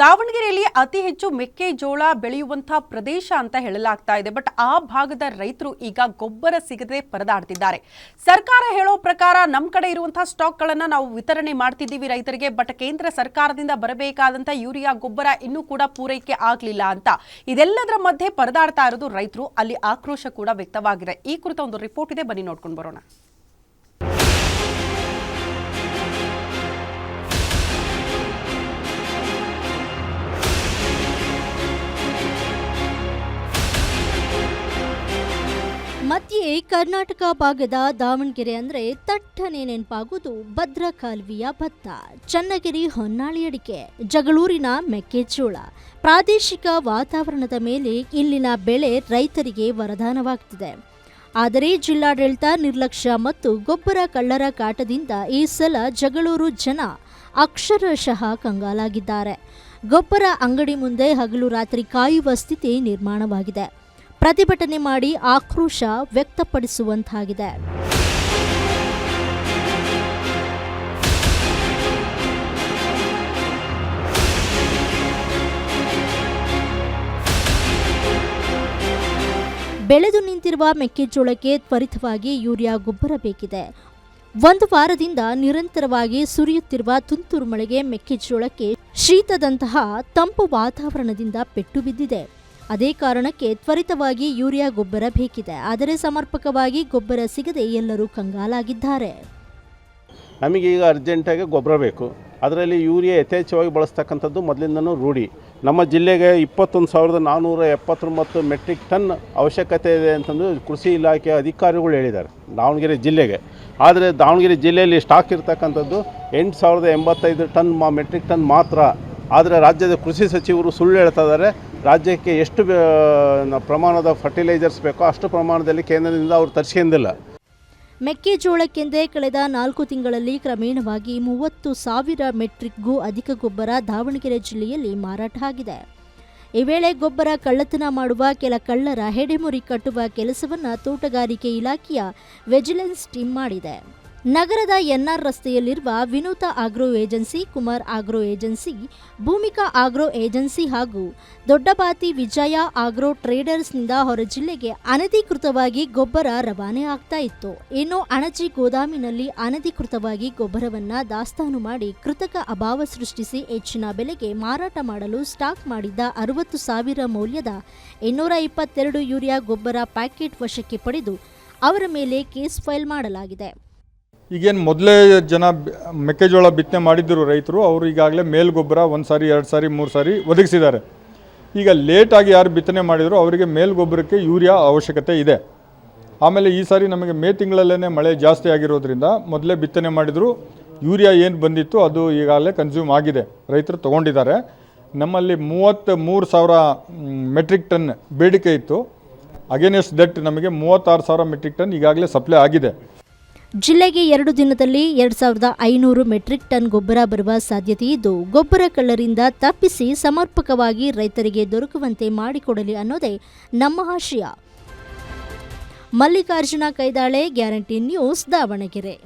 ದಾವಣಗೆರೆಯಲ್ಲಿ ಅತಿ ಹೆಚ್ಚು ಮೆಕ್ಕೆಜೋಳ ಬೆಳೆಯುವಂತಹ ಪ್ರದೇಶ ಅಂತ ಹೇಳಲಾಗ್ತಾ ಇದೆ. ಬಟ್ ಆ ಭಾಗದ ರೈತರು ಈಗ ಗೊಬ್ಬರ ಸಿಗದೆ ಪರದಾಡ್ತಿದ್ದಾರೆ. ಸರ್ಕಾರ ಹೇಳೋ ಪ್ರಕಾರ ನಮ್ಮ ಕಡೆ ಇರುವಂತಹ ಸ್ಟಾಕ್ಗಳನ್ನ ನಾವು ವಿತರಣೆ ಮಾಡ್ತಿದ್ದೀವಿ ರೈತರಿಗೆ. ಬಟ್ ಕೇಂದ್ರ ಸರ್ಕಾರದಿಂದ ಬರಬೇಕಾದಂತಹ ಯೂರಿಯಾ, ಗೊಬ್ಬರ ಇನ್ನೂ ಕೂಡ ಪೂರೈಕೆ ಆಗ್ಲಿಲ್ಲ ಅಂತ. ಇದೆಲ್ಲದರ ಮಧ್ಯೆ ಪರದಾಡ್ತಾ ಇರೋದು ರೈತರು. ಅಲ್ಲಿ ಆಕ್ರೋಶ ಕೂಡ ವ್ಯಕ್ತವಾಗಿದೆ. ಈ ಕುರಿತ ಒಂದು ರಿಪೋರ್ಟ್ ಇದೆ. ಬನ್ನಿ ನೋಡ್ಕೊಂಡು ಬರೋಣ. ಮಧ್ಯೆ ಕರ್ನಾಟಕ ಭಾಗದ ದಾವಣಗೆರೆ ಅಂದ್ರೆ ತಟ್ಟನೆ ನೆನಪಾಗುವುದು ಭದ್ರಾ ಭತ್ತ. ಚನ್ನಗಿರಿ ಹೊನ್ನಾಳಿ ಅಡಿಕೆ, ಜಗಳೂರಿನ ಮೆಕ್ಕೆಜೋಳ. ಪ್ರಾದೇಶಿಕ ವಾತಾವರಣದ ಮೇಲೆ ಇಲ್ಲಿನ ಬೆಳೆ ರೈತರಿಗೆ ವರದಾನವಾಗ್ತಿದೆ. ಆದರೆ ಜಿಲ್ಲಾಡಳಿತ ನಿರ್ಲಕ್ಷ್ಯ ಮತ್ತು ಗೊಬ್ಬರ ಕಳ್ಳರ ಕಾಟದಿಂದ ಈ ಸಲ ಜಗಳೂರು ಜನ ಅಕ್ಷರಶಃ ಕಂಗಾಲಾಗಿದ್ದಾರೆ. ಗೊಬ್ಬರ ಅಂಗಡಿ ಮುಂದೆ ಹಗಲು ರಾತ್ರಿ ಕಾಯುವ ಸ್ಥಿತಿ ನಿರ್ಮಾಣವಾಗಿದೆ. ಪ್ರತಿಭಟನೆ ಮಾಡಿ ಆಕ್ರೋಶ ವ್ಯಕ್ತಪಡಿಸುವಂತಾಗಿದೆ. ಬೆಳೆದು ನಿಂತಿರುವ ಮೆಕ್ಕೆಜೋಳಕ್ಕೆ ತ್ವರಿತವಾಗಿ ಯೂರಿಯಾ ಗೊಬ್ಬರ ಬೇಕಿದೆ. ಒಂದು ವಾರದಿಂದ ನಿರಂತರವಾಗಿ ಸುರಿಯುತ್ತಿರುವ ತುಂತುರು ಮಳೆಗೆ ಮೆಕ್ಕೆಜೋಳಕ್ಕೆ ಶೀತದಂತಹ ತಂಪು ವಾತಾವರಣದಿಂದ ಪೆಟ್ಟು ಬಿದ್ದಿದೆ. ಅದೇ ಕಾರಣಕ್ಕೆ ತ್ವರಿತವಾಗಿ ಯೂರಿಯಾ ಗೊಬ್ಬರ ಬೇಕಿದೆ. ಆದರೆ ಸಮರ್ಪಕವಾಗಿ ಗೊಬ್ಬರ ಸಿಗದೆ ಎಲ್ಲರೂ ಕಂಗಾಲಾಗಿದ್ದಾರೆ. ನಮಗೆ ಈಗ ಅರ್ಜೆಂಟಾಗಿ ಗೊಬ್ಬರ ಬೇಕು. ಅದರಲ್ಲಿ ಯೂರಿಯಾ ಯಥೇಚ್ಛವಾಗಿ ಬಳಸ್ತಕ್ಕಂಥದ್ದು ಮೊದಲಿಂದನೂ ರೂಢಿ. ನಮ್ಮ ಜಿಲ್ಲೆಗೆ ಇಪ್ಪತ್ತೊಂದು ಸಾವಿರದ ನಾನ್ನೂರ ಎಪ್ಪತ್ತೊಂಬತ್ತು ಮೆಟ್ರಿಕ್ ಟನ್ ಅವಶ್ಯಕತೆ ಇದೆ ಅಂತಂದು ಕೃಷಿ ಇಲಾಖೆಯ ಅಧಿಕಾರಿಗಳು ಹೇಳಿದ್ದಾರೆ, ದಾವಣಗೆರೆ ಜಿಲ್ಲೆಗೆ. ಆದರೆ ದಾವಣಗೆರೆ ಜಿಲ್ಲೆಯಲ್ಲಿ ಸ್ಟಾಕ್ ಇರ್ತಕ್ಕಂಥದ್ದು ಎಂಟು ಸಾವಿರದ ಎಂಬತ್ತೈದು ಟನ್ ಮೆಟ್ರಿಕ್ ಟನ್ ಮಾತ್ರ. ಆದರೆ ರಾಜ್ಯದ ಕೃಷಿ ಸಚಿವರು ಸುಳ್ಳು ಹೇಳ್ತಾ ಇದ್ದಾರೆ ರಾಜ್ಯಕ್ಕೆ ಎಷ್ಟು ಪ್ರಮಾಣದ ಫರ್ಟಿಲೈಸರ್ಸ್ ಬೇಕೋ ಅಷ್ಟು ಪ್ರಮಾಣದಲ್ಲಿ ಕೇಂದ್ರದಿಂದ ಅವರು ತರಿಸ್ಕೊಂಡಿಲ್ಲ. ಮೆಕ್ಕೆಜೋಳಕ್ಕೆಂದೇ ಕಳೆದ ನಾಲ್ಕು ತಿಂಗಳಲ್ಲಿ ಕ್ರಮೇಣವಾಗಿ ಮೂವತ್ತು ಸಾವಿರ ಮೆಟ್ರಿಕ್ಗೂ ಅಧಿಕ ಗೊಬ್ಬರ ದಾವಣಗೆರೆ ಜಿಲ್ಲೆಯಲ್ಲಿ ಮಾರಾಟ ಆಗಿದೆ. ಈ ವೇಳೆ ಗೊಬ್ಬರ ಕಳ್ಳತನ ಮಾಡುವ ಕೆಲ ಕಳ್ಳರ ಹೆಡೆಮುರಿ ಕಟ್ಟುವ ಕೆಲಸವನ್ನು ತೋಟಗಾರಿಕೆ ಇಲಾಖೆಯ ವೆಜಿಲೆನ್ಸ್ ಟೀಮ್ ಮಾಡಿದೆ. ನಗರದ ಎನ್ಆರ್ ರಸ್ತೆಯಲ್ಲಿರುವ Vinutha agro agency, Kumar agro agency, Bhoomika agro agency ಹಾಗೂ ದೊಡ್ಡಬಾತಿ ವಿಜಯ ಆಗ್ರೋ ಟ್ರೇಡರ್ಸ್ನಿಂದ ಹೊರ ಜಿಲ್ಲೆಗೆ ಅನಧಿಕೃತವಾಗಿ ಗೊಬ್ಬರ ರವಾನೆ ಆಗ್ತಾ ಇತ್ತು. ಇನ್ನು ಅಣಜಿ ಗೋದಾಮಿನಲ್ಲಿ ಅನಧಿಕೃತವಾಗಿ ಗೊಬ್ಬರವನ್ನ ದಾಸ್ತಾನು ಮಾಡಿ ಕೃತಕ ಅಭಾವ ಸೃಷ್ಟಿಸಿ ಹೆಚ್ಚಿನ ಬೆಲೆಗೆ ಮಾರಾಟ ಮಾಡಲು ಸ್ಟಾಕ್ ಮಾಡಿದ್ದ ಅರವತ್ತು ಸಾವಿರ ಮೌಲ್ಯದ ಇನ್ನೂರ ಇಪ್ಪತ್ತೆರಡು ಯೂರಿಯಾ ಗೊಬ್ಬರ ಪ್ಯಾಕೆಟ್ ವಶಕ್ಕೆ ಪಡೆದು ಅವರ ಮೇಲೆ ಕೇಸ್ ಫೈಲ್ ಮಾಡಲಾಗಿದೆ. ಈಗೇನು ಮೊದಲೇ ಜನ ಮೆಕ್ಕೆಜೋಳ ಬಿತ್ತನೆ ಮಾಡಿದ್ದರು ರೈತರು, ಅವರು ಈಗಾಗಲೇ ಮೇಲ್ಗೊಬ್ಬರ ಒಂದು ಸಾರಿ, ಎರಡು ಸಾರಿ, ಮೂರು ಸಾರಿ ಒದಗಿಸಿದ್ದಾರೆ. ಈಗ ಲೇಟಾಗಿ ಯಾರು ಬಿತ್ತನೆ ಮಾಡಿದ್ರು, ಅವರಿಗೆ ಮೇಲ್ಗೊಬ್ಬರಕ್ಕೆ ಯೂರಿಯಾ ಅವಶ್ಯಕತೆ ಇದೆ. ಆಮೇಲೆ ಈ ಸಾರಿ ನಮಗೆ ಮೇ ತಿಂಗಳಲ್ಲೇ ಮಳೆ ಜಾಸ್ತಿ ಆಗಿರೋದ್ರಿಂದ ಮೊದಲೇ ಬಿತ್ತನೆ ಮಾಡಿದ್ರು, ಯೂರಿಯಾ ಏನು ಬಂದಿತ್ತು ಅದು ಈಗಾಗಲೇ ಕನ್ಸ್ಯೂಮ್ ಆಗಿದೆ, ರೈತರು ತೊಗೊಂಡಿದ್ದಾರೆ. ನಮ್ಮಲ್ಲಿ ಮೂವತ್ತು ಮೂರು ಸಾವಿರ ಮೆಟ್ರಿಕ್ ಟನ್ ಬೇಡಿಕೆ ಇತ್ತು. ಅಗೇನೆಸ್ಟ್ ದಟ್ ನಮಗೆ ಮೂವತ್ತಾರು ಸಾವಿರ ಮೆಟ್ರಿಕ್ ಟನ್ ಈಗಾಗಲೇ ಸಪ್ಲೈ ಆಗಿದೆ. ಜಿಲ್ಲೆಗೆ ಎರಡು ದಿನದಲ್ಲಿ ಎರಡ್ ಸಾವಿರದ ಐನೂರು ಮೆಟ್ರಿಕ್ ಟನ್ ಗೊಬ್ಬರ ಬರುವ ಸಾಧ್ಯತೆ ಇದ್ದು, ಗೊಬ್ಬರ ಕಳ್ಳರಿಂದ ತಪ್ಪಿಸಿ ಸಮರ್ಪಕವಾಗಿ ರೈತರಿಗೆ ದೊರಕುವಂತೆ ಮಾಡಿಕೊಡಲಿ ಅನ್ನೋದೇ ನಮ್ಮ ಆಶಯ. Mallikarjuna Kaidale, guarantee news Davanagere.